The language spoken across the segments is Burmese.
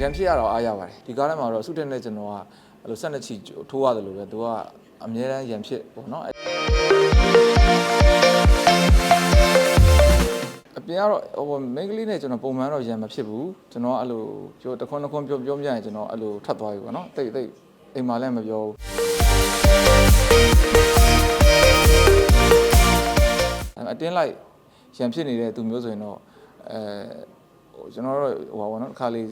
ရန်ဖြစ်ရတော့အားရပါတယ်ဒီကားထဲမှာတော့စုတက်နဲ့ကျွန်တော်ကအဲ့လိုဆက်နှစ်ချီထိုးရတယ်လို့ပဲသူကအမြဲတမ်းရန်ဖြစ်ပေါ့နော်အပြင်ကတော့ဟိုမိန်းကလေးနဲ့ကျွန်တော်ပုံမှန်တော့ရန်မဖြစ်ဘူးကျွန်တော်ကအဲ့လိုပြောတခွန်းတခွန်းပြောပြောပြရင်ကျွန်တော်အဲ့လိုထပ်သွားပြီပေါ့နော်တိတ်တိတ်အိမ်မှာလည်းမပြောဘူးအဲ့အတင်းလိုက်ရန်ဖြစ်နေတဲ့သူမျိုးဆိုရင်တော့အဲဟိုကျွန်တော်တို့ဟိုပါဘောနော်တစ်ခါလေး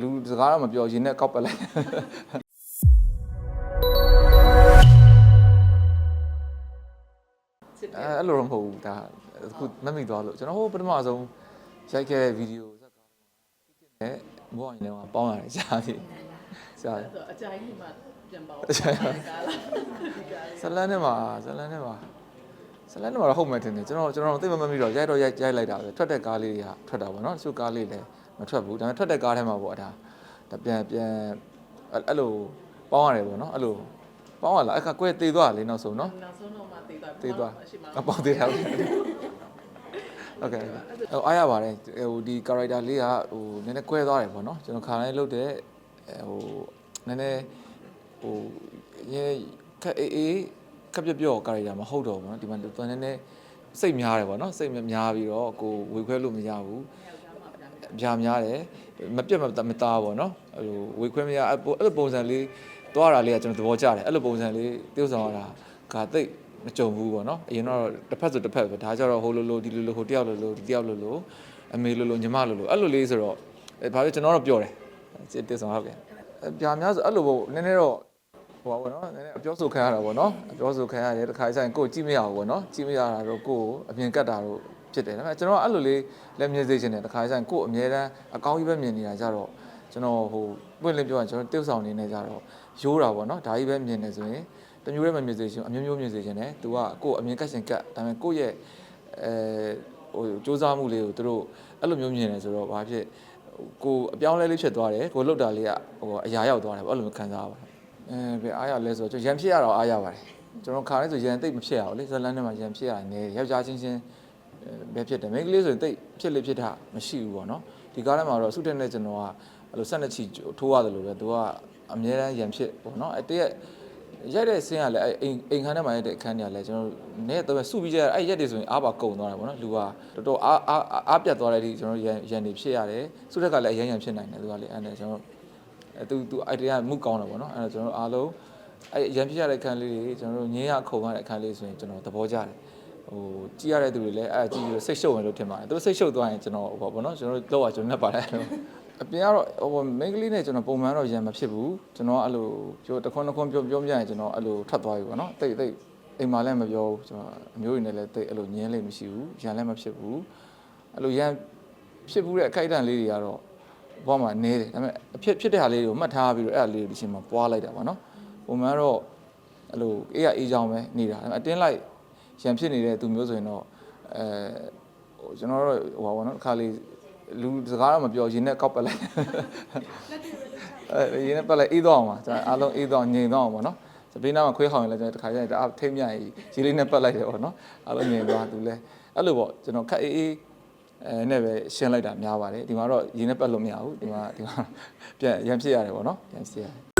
လူစကားတော့မပြောရင်နဲ့ကောက်ပက်လိုက်စစ်တယ်အဲအဲ့လိုတော့မဟုတ်ဘူးဒါအခုမမိသွားလို့ကျွန်တော်ဟိုပထမဆုံးရိုက်ခဲ့တဲ့ဗီဒီယိုဇက်ကားနဲ့ဘောင်းရင်တော့ပေါင်းရတယ်ရှားပြီရှားတယ်အဲ့တော့အကြိုင်းကြီးမှပြန်ပေါအကြိုင်းကားလားဒီကားလေးဇလန်းနဲ့မှာဇလန်းနဲ့မှာဇလန်းနဲ့မှာတော့ဟုတ်မှတင်တယ်ကျွန်တော်ကျွန်တော်သိမမမိတော့ရိုက်တော့ရိုက်ရိုက်လိုက်တာပဲထွက်တဲ့ကားလေးတွေကထွက်တာပေါ့နော်တချို့ကားလေးလည်း မထွက်ဘူးဒါပေမဲ့ထွက်တဲ့ကားထဲမှာပေါ့ဒါဒါပြန်ပြန်အဲ့အဲ့လိုပေါင်းရတယ်ပေါ့နော်အဲ့လိုပေါင်းရလားအခါကွဲတေးသွားတယ်လေနောက်ဆုံးနော် နောက်ဆုံးတော့မှတေးသွား တေးသွား အရှိမ အပေါင်းသေးတာဟုတ်ကဲ့ဟိုအားရပါတယ်ဟိုဒီ character လေးကဟိုနည်းနည်းကွဲသွားတယ်ပေါ့နော်ကျွန်တော်ခါတိုင်းလုပ်တဲ့ဟိုနည်းနည်းဟိုရေခက်အေးအေးခက်ပြပြော့ character မဟုတ်တော့ဘူးเนาะဒီမှာသူနည်းနည်းစိတ်များတယ်ပေါ့နော်စိတ်များပြီးတော့ကိုဝေခွဲလို့မရဘူး ပြာများတယ်မပြတ်မမသားပေါ့နော်အဲ့လိုဝေခွဲမရအဲ့လိုအဲ့လိုပုံစံလေးသွားတာလေးကကျွန်တော်သဘောကျတယ်အဲ့လိုပုံစံလေး tiêu ဆောင်ရတာကတိတ်မကြုံဘူးပေါ့နော်အရင်တော့တစ်ဖက်ဆိုတစ်ဖက်ပဲဒါကြတော့ဟိုလိုလိုဒီလိုလိုဟိုတယောက်လိုလိုဒီတယောက်လိုလိုအမေလိုလိုညီမလိုလိုအဲ့လိုလေးဆိုတော့အဲ့ဘာဖြစ်ကျွန်တော်တော့ပြောတယ် tiêu ဆောင်ဟုတ်ကဲ့ပြာများဆိုအဲ့လိုပေါ့နည်းနည်းတော့ဟိုပါပေါ့နော်နည်းနည်းအပြောဆိုခံရတာပေါ့နော်အပြောဆိုခံရတယ်တစ်ခါဆိုင်ကိုယ်ကြည့်မရဘူးပေါ့နော်ကြည့်မရတာတော့ကိုယ်အမြင်ကတ်တာတော့ ဖြစ်တယ်ဒါပေမဲ့ကျွန်တော်ကအဲ့လိုလေးလက်မြင်စေချင်တယ်တစ်ခါဆိုင်ကိုယ်အမြဲတမ်းအကောင်းကြီးပဲမြင်နေတာကြတော့ကျွန်တော်ဟိုပွင့်လင်းပြောရင်ကျွန်တော်တိ ਉ ဆောင်နေနေကြတော့ရိုးတာပေါ့နော်ဒါကြီးပဲမြင်နေဆိုရင်တမျိုးလည်းမမြင်စေချင်အမျိုးမျိုးမြင်စေချင်တယ်သူကကိုယ်အမြင်ကတ်ရှင်ကတ်ဒါပေမဲ့ကိုယ့်ရဲ့အဲဟိုစူးစမ်းမှုလေးကိုသူတို့အဲ့လိုမျိုးမြင်နေဆိုတော့ဘာဖြစ်ကိုယ်အပြောင်းလဲလေးဖြစ်သွားတယ်ကိုယ်လှုပ်တာလေးကဟိုအရာရောက်သွားတယ်ပေါ့အဲ့လိုမျိုးခံစားရပါတယ်အဲဘယ်အားရလဲဆိုတော့ကျွန်တော်ရန်ဖြစ်ရတော့အားရပါတယ်ကျွန်တော်ခါတိုင်းဆိုရန်တိတ်မဖြစ်ရဘူးလေဇလန်းထဲမှာရန်ဖြစ်ရတယ်နေယောက်ျားချင်းချင်း ပဲဖြစ်တယ်မိန်းကလေးဆိုရင်တိတ်ဖြစ်လေဖြစ်တာမရှိဘူးပေါ့နော်ဒီကားထဲမှာတော့စုတက်နဲ့ကျွန်တော်ကအဲ့လိုဆက်နှစ်ချီထိုးရတယ်လို့ပဲသူကအမြဲတမ်းရန်ဖြစ်ပေါ့နော်အဲ့တရက်ရိုက်တဲ့ဆင်းကလည်းအဲ့အိမ်အိမ်ခန်းထဲမှာရိုက်တဲ့အခန်းတွေကလည်းကျွန်တော်နဲ့တော့စုပြီးကြအဲ့ရက်တွေဆိုရင်အားပါကုန်သွားတယ်ပေါ့နော်လူကတော်တော်အားအားအားပြတ်သွားတဲ့အထိကျွန်တော်ရန်ရန်နေဖြစ်ရတယ်စုတက်ကလည်းအရန်ရန်ဖြစ်နိုင်တယ်သူကလည်းအဲ့ဒါကျွန်တော်အဲသူသူအိုက်ဒီယာမှုကောင်းတယ်ပေါ့နော်အဲ့တော့ကျွန်တော်အားလုံးအဲ့ရန်ဖြစ်ရတဲ့အခန်းလေးတွေကျွန်တော်တို့ငင်းရခုံရတဲ့အခန်းလေးဆိုရင်ကျွန်တော်သဘောကျတယ် ဟိုကြည့်ရတဲ့သူတွေလည်းအဲ့ကြည့်ပြီးစိတ်ရှုပ်ဝင်လို့ထင်ပါတယ်သူစိတ်ရှုပ်သွားရင်ကျွန်တော်ဟိုပေါ့နော်ကျွန်တော်တို့လောက်ရကျွန်တော်နဲ့ပါတယ်အပြင်ကတော့ဟိုမိန်းကလေးနဲ့ကျွန်တော်ပုံမှန်တော့ရန်မဖြစ်ဘူးကျွန်တော်အဲ့လိုပြောတခွန်းတခွန်းပြောပြောပြရင်ကျွန်တော်အဲ့လိုထပ်သွားပြီပေါ့နော်တိတ်တိတ်အိမ်မှာလည်းမပြောဘူးကျွန်တော်အမျိုးရင်းနဲ့လည်းတိတ်အဲ့လိုညင်းလေးမရှိဘူးရန်လည်းမဖြစ်ဘူးအဲ့လိုရန်ဖြစ်ဘူးတဲ့အခိုက်အတန့်လေးတွေကတော့ဘဝမှာနေတယ်ဒါပေမဲ့အဖြစ်ဖြစ်တဲ့ဟာလေးတွေကိုမှတ်ထားပြီးတော့အဲ့ဒါလေးကိုဒီချိန်မှာပွားလိုက်တာပေါ့နော်ပုံမှန်တော့အဲ့လိုအေးရအေးချောင်းပဲနေတာဒါပေမဲ့အတင်းလိုက် ရန်ဖြစ်နေတဲ့သူမျိုးဆိုရင်တော့အဲဟိုကျွန်တော်တို့ဟိုပါဘောနော်တစ်ခါလေးလူစကားတော့မပြောရင်နဲ့ကောက်ပက်လိုက်အဲရင်နဲ့ပက်လိုက်အေးတော့အောင်ပါကျွန်တော်အားလုံးအေးတော့ငြိမ်တော့အောင်ပေါ့နော်စပေးနာမှာခွေးခေါင်ရင်လည်းကျွန်တော်တစ်ခါကျရင်တအားထိမ့်မြကြီးရေလေးနဲ့ပက်လိုက်တယ်ပေါ့နော်အားလုံးငြိမ်သွားသူလဲအဲ့လိုပေါ့ကျွန်တော်ခက်အေးအေးအဲနဲ့ပဲရှင်းလိုက်တာများပါတယ်ဒီမှာတော့ရေနဲ့ပက်လို့မရဘူးဒီမှာဒီမှာပြန်ရန်ဖြစ်ရတယ်ပေါ့နော်ရန်ဖြစ်ရတယ်